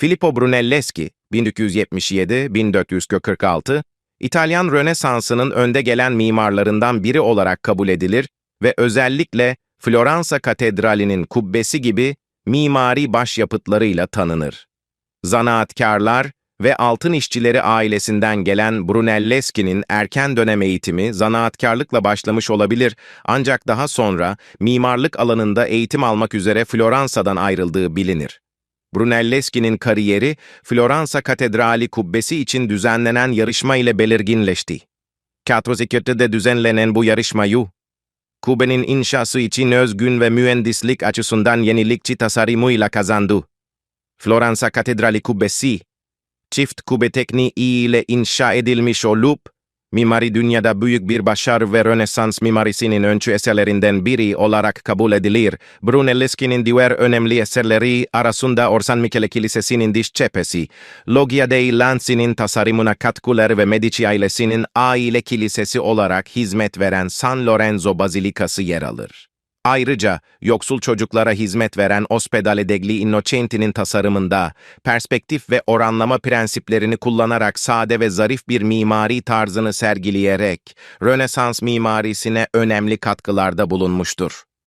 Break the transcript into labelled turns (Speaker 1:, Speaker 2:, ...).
Speaker 1: Filippo Brunelleschi 1277-1446 İtalyan Rönesansı'nın önde gelen mimarlarından biri olarak kabul edilir ve özellikle Floransa Katedrali'nin kubbesi gibi mimari başyapıtlarıyla tanınır. Zanaatkarlar ve altın işçileri ailesinden gelen Brunelleschi'nin erken dönem eğitimi zanaatkarlıkla başlamış olabilir ancak daha sonra mimarlık alanında eğitim almak üzere Floransa'dan ayrıldığı bilinir. Brunelleschi'nin kariyeri Floransa Katedrali kubbesi için düzenlenen yarışma ile belirginleşti. 42'de düzenlenen bu yarışmayı, kubbenin inşası için özgün ve mühendislik açısından yenilikçi tasarımıyla kazandı. Floransa Katedrali kubbesi, çift kubbe tekniği ile inşa edilmiş olup, mimari dünyada büyük bir başarı ve Rönesans mimarisinin öncü eserlerinden biri olarak kabul edilir. Brunelleschi'nin diğer önemli eserleri arasında Orsan Michele Kilisesi'nin diş cephesi, Loggia dei Lanzi'nin tasarımına katkıları ve Medici ailesinin aile kilisesi olarak hizmet veren San Lorenzo Bazilikası yer alır. Ayrıca yoksul çocuklara hizmet veren Ospedale degli Innocenti'nin tasarımında perspektif ve oranlama prensiplerini kullanarak sade ve zarif bir mimari tarzını sergileyerek Rönesans mimarisine önemli katkılarda bulunmuştur.